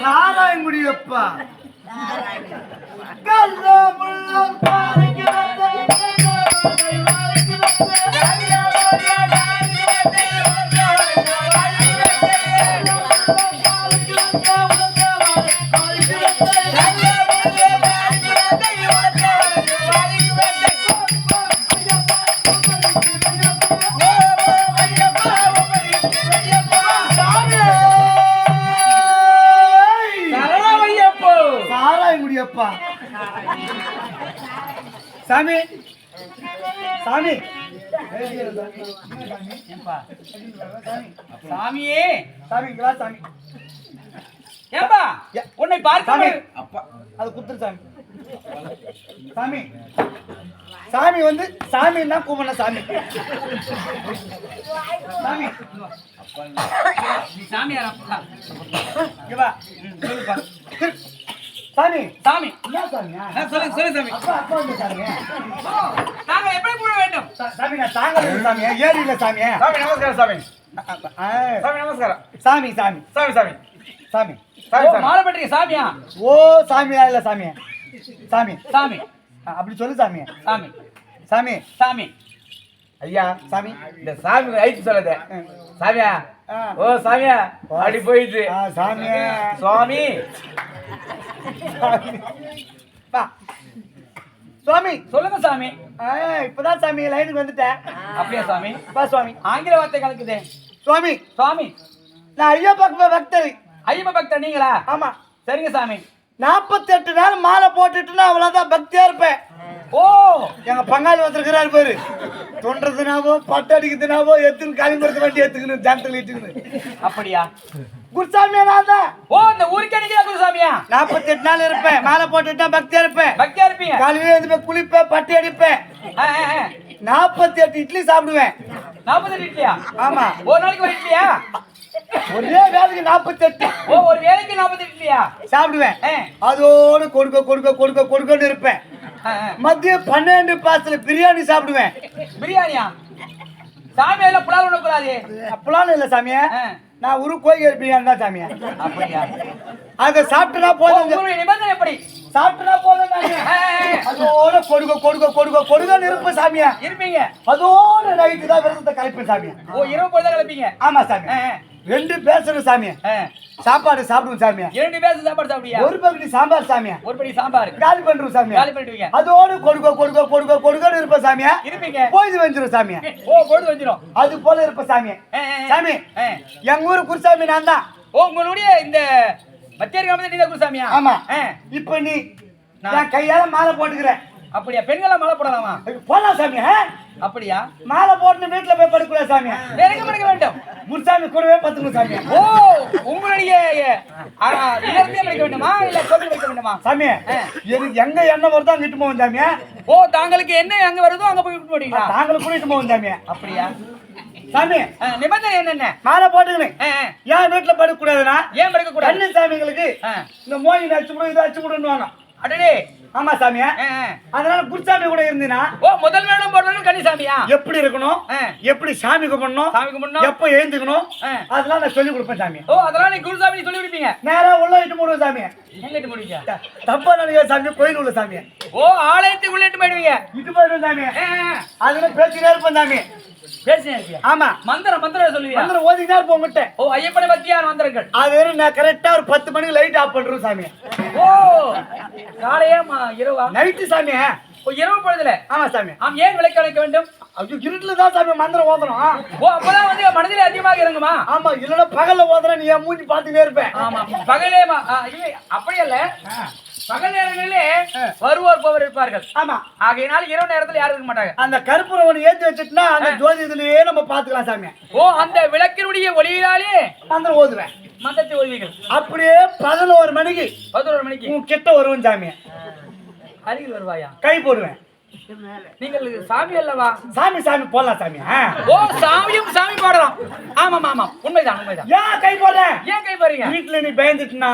சாராயங்குடியப்பா கல்ல முள்ளம் சாமி. சாமி. சாமியே. சாமி இங்களா சாமி. ஏப்பா. உன்னை சாமி. பார்க்க அப்பா. அது குத்துரு சாமி. சாமி. சாமி வந்து சாமின்னா கூப்பிடணும் சாமி. சாமி. இங்க வா. சொல்லுப்பா. சாமி. சாமி. என்ன சாமியா ஆ, சொல்லு சாமி. அப்பா அப்பா வந்து சாமி. நாங்கள் எப்படி கூட வேண்டும்? சாமி நான் தாங்கல சாமியா ஏறி இல்ல சாமியா சாமி நமஸ்காரம் சாமி. சாமி நமஸ்காரம். சாமி சாமி. சாமி சாமி. சாமி. சாமி சாமி. மாலை பட்டிருக்க சாமியா? ஓ சாமியா இல்ல சாமி? சாமி. ஆ, அப்படி சொல்லு சாமியா சாமி. சாமி. சாமி. ஐயா சாமி. இந்த சாமி ஐத்து சொல்லாத. சாமியா. ஓ சாமியா. அப்படி போயிடுச்சு. ஆ, சாமியா. சுவாமி. சாமி. வா. சுவாமி. சொல்லுங்க சாமி. ஆ, இப்பதான் சாமி லைனுக்கு வந்துட்டேன். அப்படியா சாமி? வா சுவாமி. ஆங்கில வார்த்தை கலக்குதே. சுவாமி. சுவாமி. நான் ஐயா பக்கம் பக்தர். ஐயப்ப பக்தர் நீங்களா? ஆமா. சரிங்க சாமி. நாற்பத்தி எட்டு நாள் மாலை போட்டுட்டுனா அவ்வளவுதான் பக்தியா இருப்பேன். ஓ. எங்க பங்காளி வந்திருக்கிறாரு பாரு. தொன்றதுனாவோ பட்டு அடிக்கிறதுனாவோ எத்துன்னு காலிமரத்து வண்டி எடுத்துக்கணும் ஜனத்தில் இட்டுக்கணும் அப்படியா? குருசாமியா நான் தான் ஓ இந்த ஊருக்கே நாற்பத்தி எட்டு நாள் இருப்பேன். மாலை போட்டுட்டா பக்தியா இருப்பேன் பக்தியா இருப்பீங்க காலையில எழுந்து போய் குளிப்பேன் பட்டி அடிப்பேன். நாற்பத்தி எட்டு இட்லி சாப்பிடுவேன். நாற்பது இட்லியா? ஆமா. ஒரு நாளைக்கு ஒரு இட்லியா? ஒரே வேலைக்கு நாற்பத்தி எட்டு ஓ ஒரு வேலைக்கு நாற்பது இட்லியா? சாப்பிடுவேன். அதோடு கொடுக்க கொடுக்க கொடுக்க கொடுக்கன்னு இருப்பேன். மதியம் பன்னெண்டு பாசல பிரியாணி சாப்பிடுவேன். பிரியாணியா? சாமி எல்லாம் புலால் உண்ணக்கூடாது? அப்பலாம் இல்ல சாமியா. நான் ஒரு கோயில் பிரியாணி தான் சாமியா. அப்படியா? அதை சாப்பிட்டுனா ஓ, போதும் நிபந்தனை எப்படி? சாப்பிட்டுனா போதும். அதோட கொடுக்க கொடுக்க கொடுக்க கொடுக்கன்னு இருப்பேன் சாமியா. இருப்பீங்க. அதோட நைட்டு தான் விரதத்தை கலைப்பேன் சாமியா. ஓ இரவு பொழுது கலப்பீங்க ஆமா சாமி. ரெண்டு பேசணும் சாமியா ஆ. சாப்பாடு சாப்பிடுவோம் சாமியா இரண்டு பேர் சாப்பாடு சாப்பிடியா ஒரு பகுதி சாம்பார் சாமியா ஒரு படி சாம்பார். காலி பண்றோம் சாமியா காலி பண்ணிடுவீங்க. அதோடு கொடுக்க கொடுக்க கொடுக்க கொடுக்கன்னு இருப்ப சாமியா இருப்பீங்க. பொழுது வந்துரும் சாமியா ஓ பொழுது வந்துடும் அது போல இருப்ப. சாமி. ஆ. எங்க ஊரு குருசாமி நான் தான் ஓ உங்களுடைய இந்த மத்திய கிராமத்தில் நீங்க குருசாமியா? ஆமா. இப்ப நீ நான். கையால மாலை போட்டுக்கிறேன் அப்படியா? பெண்களா மழை போடலாமா? போலாம் சாமி? அப்படியா? மாலை போட்டு வீட்டுல போய் படுக்கூடாது சாமியா வேற எங்க படுக்க வேண்டும்? முருசாமி கூடவே பத்துக்கணும் சாமியா ஓ உங்களுடைய இல்லத்திலே படிக்க வேண்டுமா? இல்ல கோவில் படிக்க வேண்டுமா? சாமி. எனக்கு எங்க எண்ணெய் வருதோ அங்க இட்டு போவோம் சாமியா ஓ தாங்களுக்கு என்ன அங்க வருதோ அங்க போய் விட்டு போடுவீங்களா தாங்களும் கூட இட்டு போவோம் சாமியா அப்படியா? சாமி. நிபந்தனை என்னென்ன? மாலை ஆ. ஏன் வீட்டுல படுக்கூடாதுன்னா ஏன் படுக்க கூடாது கண்ணு சாமிங்களுக்கு. இந்த மோயின் அடிச்சு கூட இதை அடிச்சு விடுவாங்க அடடே. ஆமா சாமியா. அதனால குருசாமி கூட இருந்தீங்கன்னா ஓ முதல் வேடம் போடுறது கன்னிசாமியா எப்படி இருக்கணும். எப்படி சாமி கும்பிடணும்? சாமி கும்பிடணும். எப்ப எழுந்துக்கணும். அதெல்லாம் நான் சொல்லி கொடுப்பேன் சாமி. ஓ அதெல்லாம் நீ குருசாமி சொல்லி கொடுப்பீங்க? நேரா உள்ள இட்டு போடுவோம் சாமி. எங்கிட்டு முடிங்க தப்பா நினைக்கிற சாமி கோயில் உள்ள சாமி. ஓ ஆலயத்துக்கு உள்ளிட்டு போயிடுவீங்க? இட்டு போயிடுவோம் சாமி. ஆ, ஆ. அதுல பேசிக்கிட்டே இருப்பேன் சாமி. ஆமா. மந்திரம் மந்திரம் சொல்லுவியா? மந்திரம் ஓதிக்கிட்டே இருப்போம் உங்ககிட்ட ஓ ஐயப்பனை பத்தியான மந்திரங்கள்? அது வரையும் நான் கரெக்டா ஒரு பத்து மணிக்கு லைட் ஆஃப் பண்றோம் சாமி. ஓ காலையா இரவா? நைட்டு சாமி. ஓ இரவு பொழுதுல? ஆமா சாமி. ஆம் ஏன் விளக்கு அணைக்க வேண்டும்? ஐயோ இருட்டுல தான் சாமி மந்திரம் ஓதணும். ஓ அப்பதான் வந்து மனதிலே அதிகமாக இறங்குமா? ஆமா இல்லன்னா பகல்ல ஓதுறேன் நீ என் மூஞ்சி இருப்பேன். ஆமா பகலே இல்லை அப்படி அல்ல பகல் நேரங்களிலே வருவோர் போவர் இருப்பார்கள். ஆமா. ஆகையினால இரவு நேரத்துல யாரும் இருக்க மாட்டாங்க. அந்த கருப்புரம் ஒண்ணு ஏத்தி வச்சுட்டுனா அந்த ஜோதி இதுலயே நம்ம பாத்துக்கலாம் சாமி. ஓ அந்த விளக்கினுடைய ஒளியினாலே மந்திரம் ஓதுவேன். மந்தத்தை ஒளிவீர்கள் அப்படியே பதினோரு மணிக்கு பதினோரு மணிக்கு. உன் கிட்ட வருவேன் சாமி. அருகில் வருவாயா? கை போடுவேன். நீங்கள் சாமி அல்லவா? சாமி சாமி போடலாம் சாமி. ஓ சாமியும் சாமி பாடலாம். ஆமாம் ஆமாம் உண்மைதான் உண்மைதான். ஏன் கை போடுறேன் ஏன் கை பாருங்க வீட்டுல நீ பயந்துட்டுனா.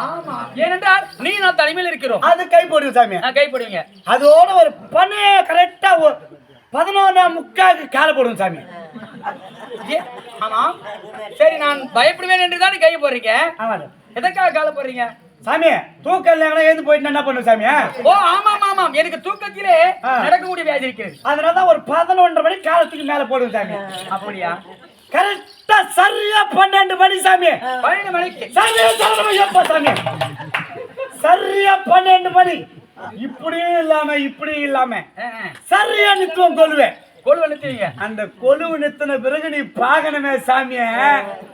ஆமா. ஏனென்றால் நீ நான் தனிமையில் இருக்கிறோம். அது கை போடுங்க சாமி. கை போடுவீங்க. அதோட ஒரு பண்ணு கரெக்டா பதினொன்னா முக்காக்கு காலை போடுங்க சாமி. ஆமா சரி நான் பயப்படுவேன் என்று தான் கை போடுறீங்க? ஆமா எதற்காக கால போடுறீங்க? சாமி தூக்கம் இல்லைன்னா எழுந்து போயிட்டு என்ன பண்ணுங்க சாமி ஓ ஆமாம் ஆமாம் எனக்கு தூக்கத்திலே. நடக்கக்கூடிய வியாதி இருக்கிறது. அதனால தான் ஒரு பதினொன்றரை மணி காலத்துக்கு மேல போடுங்க சாமி. அப்படியா? கரெக்டா சரியா பன்னெண்டு மணி சாமி. பன்னெண்டு மணிக்கு. சரியா சரணம் எப்ப சாமி. சரியா பன்னெண்டு மணி. இப்படியும் இல்லாம இப்படியும் இல்லாம. சரியா நித்துவம் கொள்வேன். கோல் வளர்த்துவீங்க அந்த கொலுவு நித்தின பிறகு நீ பாக்கணுமே சாமிய.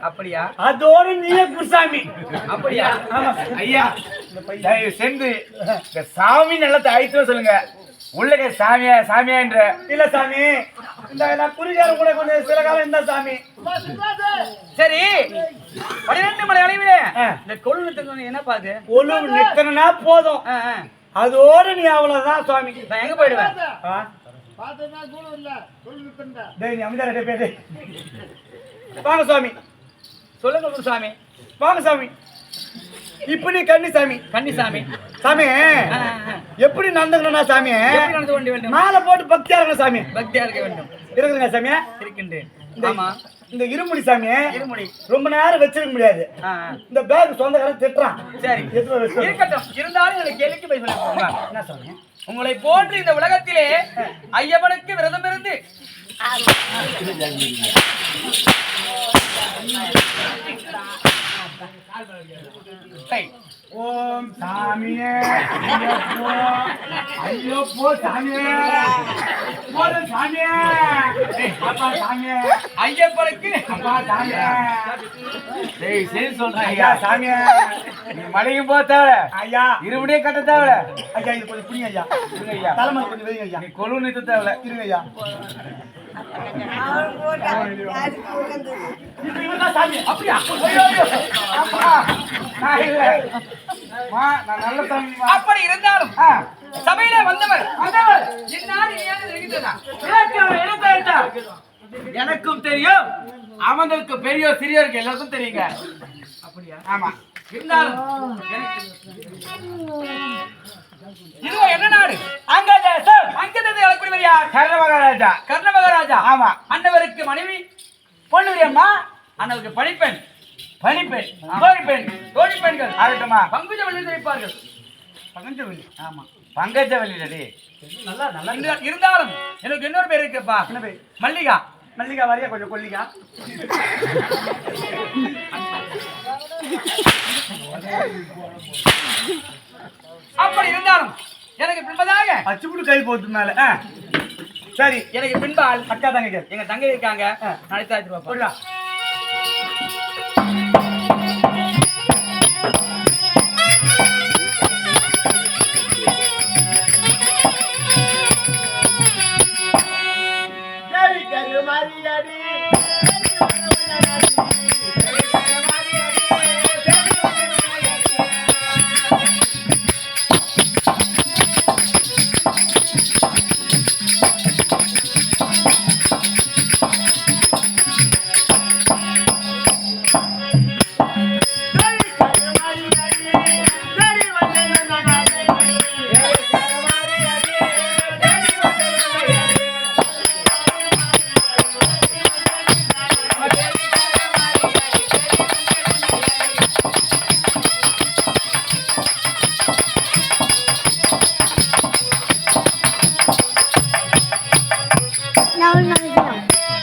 அப்படியா? அதோட நீயே குசாமி அப்படியா? ஆமா. ஐயா தயவு சென்று இந்த சாமி நல்லத்தை அழைத்து சொல்லுங்க. உள்ளக சாமியா சாமியான்ற இல்ல சாமி. இந்த குறிகாரம் கூட கொஞ்சம் சில காலம் இருந்தா சாமி. சரி. பன்னிரெண்டு மலை அளவிலே. இந்த கொல் நிறுத்தம் என்ன பாது கொலுவு நித்தனா போதும். அதோட நீ அவ்வளவுதான் சுவாமி நான் எங்க போயிடுவேன்? ஆ? டேய், நீ அமைதியா ரெண்டு பேரு வாங்க சுவாமி சொல்லுங்க குருசாமி. வாங்க சாமி. இப்ப நீ கண்ணி சாமி. கன்னிசாமி சாமி. எப்படி நடந்துக்கணும்னா சாமி? எப்படி நடந்து கொண்டு வேண்டும்? மாலை போட்டு பக்தியா இருக்கணும் சாமி. பக்தியா இருக்க வேண்டும். இருக்குதுங்க சாமி. இருக்கின்றேன். ஆமா. இந்த இருமுடி சாமி. இருமுடி. ரொம்ப நேரம் வச்சிருக்க முடியாது. இந்த பேக் சொந்தக்காரன் திட்டுறான். சரி. இருக்கட்டும். இருந்தாலும் எனக்கு கேள்விக்கு போய் சொல்லுங்க என்ன சாமி? உங்களை போன்று இந்த உலகத்திலே ஐயவனுக்கு விரதம் இருந்து. ஓம் சாமியே ஐயோ போ சாமியே. போடு சாமியே. அப்பா சாமியே. ஐயப்பனுக்கு அப்பா சாமியே. டேய் சரி சொல்றேன் ஐயா. சாமியே. நீ மலைக்கும் போக தேவை ஐயா. இருபடியே கட்ட தேவை ஐயா இது கொஞ்சம் புரியுங்க ஐயா. இருங்க ஐயா. தலைமை கொஞ்சம் வைங்க ஐயா. நீ கொழு நிறுத்த தேவை இருங்க ஐயா. அப்படியா? நான் இல்ல. மா, நான் நல்ல. அப்படி இருந்தாலும் சபையிலே வந்தவர் வந்தவர். எனக்கும் தெரியும். அவங்களுக்கு பெரியோர் சிறியோருக்கு எல்லாருக்கும் தெரியுங்க. அப்படியா? ஆமா. இருந்தாலும் இதுவோ என்ன நாடு? அங்க தேசம் அங்கிருந்து அழக்கூடியவர் யார்? கர்ண மகாராஜா கர்ண மகாராஜா ஆமா மனைவி பொண்ணுரியம்மா அன்னவருக்கு பணிப்பெண். பனிப்பெண் கோழிப்பெண். தோழி பெண்கள் ஆகட்டுமா? பங்குஜ வழி வைப்பார்கள் பங்கஞ்சவல்லி ஆமா. பங்கஜவல்லிடடி நல்லா நல்லா இருந்தா- இருந்தாலும் எனக்கு இன்னொரு பேர் இருக்குப்பா. என்ன பேர்? மல்லிகா. மல்லிகா வரையா? கொஞ்சம் கொல்லிகா. அப்படி இருந்தாலும் எனக்கு பின்பதாக அச்சுப்புடு கை போட்டு மேல. சரி. எனக்கு பின்பால் அக்கா தங்க எங்க தங்கை இருக்காங்க. ஆ. நாளைக்கு